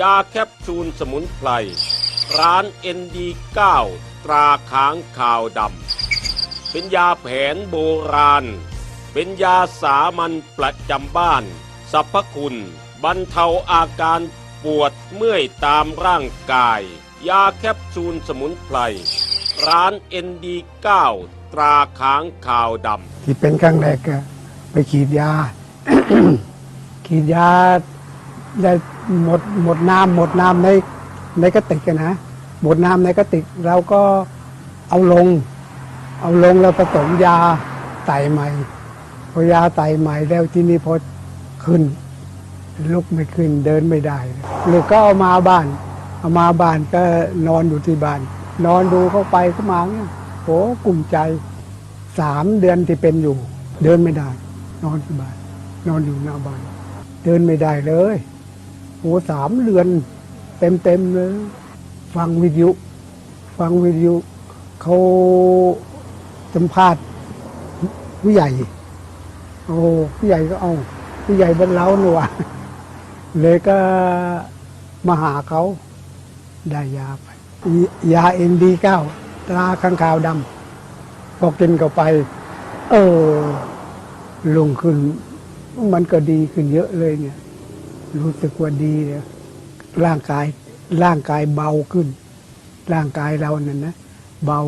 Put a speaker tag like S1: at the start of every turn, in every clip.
S1: ยาแคปซูลสมุนไพร ร้าน ND9 ตราค้างขาวดำ เป็นยาแผนโบราณ เป็นยาสามัญประจำบ้าน สรรพคุณ บรรเทาอาการปวดเมื่อยตามร่างกาย ยาแคปซูลสมุนไพร ร้าน ND9 ตราค้างขาวดำ
S2: ที่เป็นครั้งแรกก็ไปขีดยาขีดยาได้ หมดหมดน้ำหมดน้ำในในกระติกอะนะหมดน้ำในกระติกเราก็เอาลง เอาลงแล้วผสมยาไตใหม่พอยาไตใหม่แล้วที่นี่พอขึ้น ลุกไม่ขึ้นเดินไม่ได้หรือก็เอามาบ้าน เอามาบ้านก็นอนอยู่ที่บ้าน นอนดูเข้าไปเข้ามาเนี่ยโอ้กลุ่มใจสามเดือนที่เป็นอยู่ เดินไม่ได้ นอนที่บ้าน นอนอยู่หน้าบ้าน เดินไม่ได้เลย โอ้สามเดือน เต็มเต็มๆเลยฟังวิทยุ ฟังวิทยุเขาสัมภาษณ์ผู้ใหญ่ โอ้ผู้ใหญ่ก็เอาผู้ใหญ่บรรเลาหนัวเลยก็มาหาเขาได้ยาไปยาเอ็นดีเก้าตราข้างขาวดำพอกินเข้าไป เออ ลงขึ้น มันก็ดีขึ้นเยอะเลยเนี่ย รู้สึกว่าดีเลยร่างกายร่างกายเบาขึ้น ร่างกายเราเนี่ยนะเบา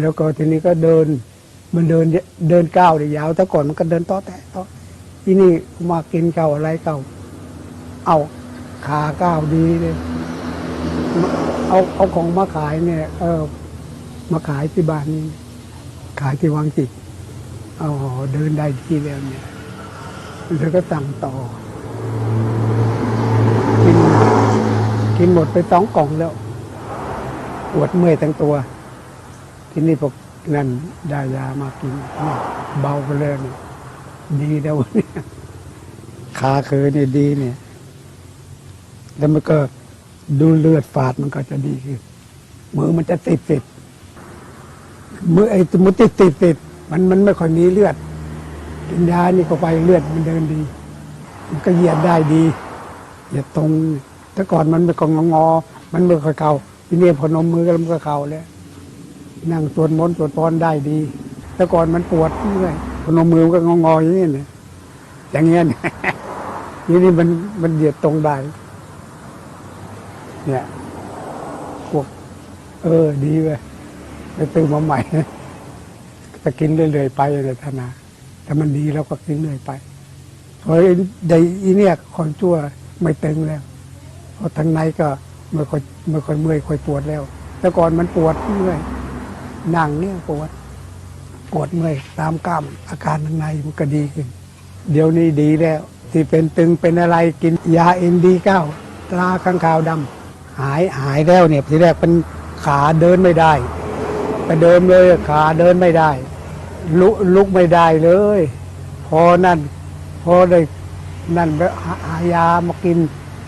S2: แล้วก็ทีนี้ก็เดิน มันเดินเดินก้าวได้ยาวแต่ก่อนมันก็เดินต่อแต่ต่อทีนี่มากินเก่าอะไรเก่า เอาขาก้าวดีเลยเอาเอาของมาขายเนี่ย เออ มาขายที่บ้านนี้ขายที่วังจิตเอ๋อเดินได้ที่แล้วเนี่ยแล้วก็สั่งต่อ กิน กินหมดไปสองกล่องแล้วปวดเมื่อยทั้งตัว ที่นี่พวกนั่นได้ยามากิน เบาไปเลยเนี่ยดีแล้วเนี่ยขาเคยเนี่ยดีเนี่ย แล้วมันก็ดูเลือดฝาดมันก็จะดีขึ้นมือมันจะติดติดมือไอ้มมติติดติดติดมันมันไม่ค่อยมีเลือด กินยานี่เข้าไปเลือดมันเดินดี มันก็เหยียดได้ดีเหยียดตรง แต่ก่อนมันไม่ก็งงอ มันไม่ค่อยเก่าทีนี้พอนมมือก็มันก็เก่าแล้วนั่งสวดมนต์สวดพรได้ดี แต่ก่อนมันปวดเมื่อยพอนมมือมันก็งองออย่างนี้เนี่ยอย่างเงี้ยทีนี้มันมันเหยียดตรงได้เนี่ยพวกเออ ดีเว้ยไปซื้อมาใหม่จะกินเรื่อยๆไปเลยธนาแต่มันดีเราก็กินเรื่อยไปเพราะได้อีเนี่ยคนชั่วไม่ตึงแล้ว เพราะทางในก็ไม่ค่อยไม่ค่อยเมื่อยค่อยปวดแล้ว แต่ก่อนมันปวดเมื่อยนั่งเนี่ยปวดปวดเมื่อยตามกล้ามอาการทางในมันก็ดีขึ้น เดี๋ยวนี้ดีแล้ว ที่เป็นตึงเป็นอะไรกินยาเอ็นดีเก้าตราข้างขาวดำหายหายแล้วเนี่ยทีแรกเป็นขาเดินไม่ได้ไปเดิมเลยขาเดินไม่ได้ ลุลุกไม่ได้เลย พอนั่น พอเลยนั่นไปหายามากิน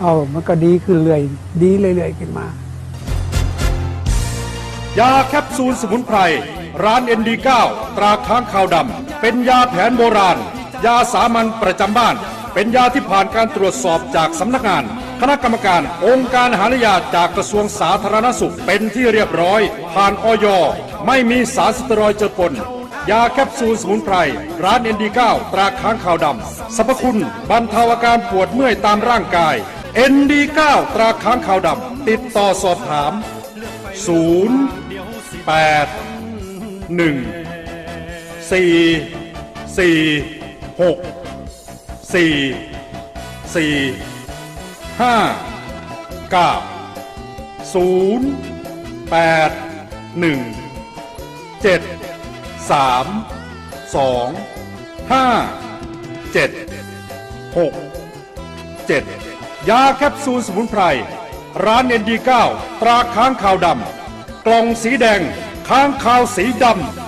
S2: เอามันก็ดีขึ้นเรื่อยดีเรื่อยๆขึ้นมา
S3: ยาแคปซูลสมุนไพร ร้าน ND9 ตราค้างคาวดำเป็นยาแผนโบราณ ยาสามัญประจำบ้าน เป็นยาที่ผ่านการตรวจสอบจากสำนักงาน คณะกรรมการ องค์การหารยาจากกระทรวงสาธารณสุขเป็นที่เรียบร้อย ผ่านออยไม่มีสารสเตียรอยด์เจอปนยาแคปซูลสมุนไพร ร้าน ND9 ตราค้างคาวดำสรรพคุณบรรเทาอาการปวดเมื่อยตามร่างกาย ND9 ตราค้างคาวดำติดต่อสอบถาม0แปดหนึ่งสี่สี่หกสี่สี่ห้าเก้าศูน ยาแคปซูลสมุนไพร ร้านเอ็นดีเก้าตราค้างขาวดำ กล่องสีแดง ค้างขาวสีดำ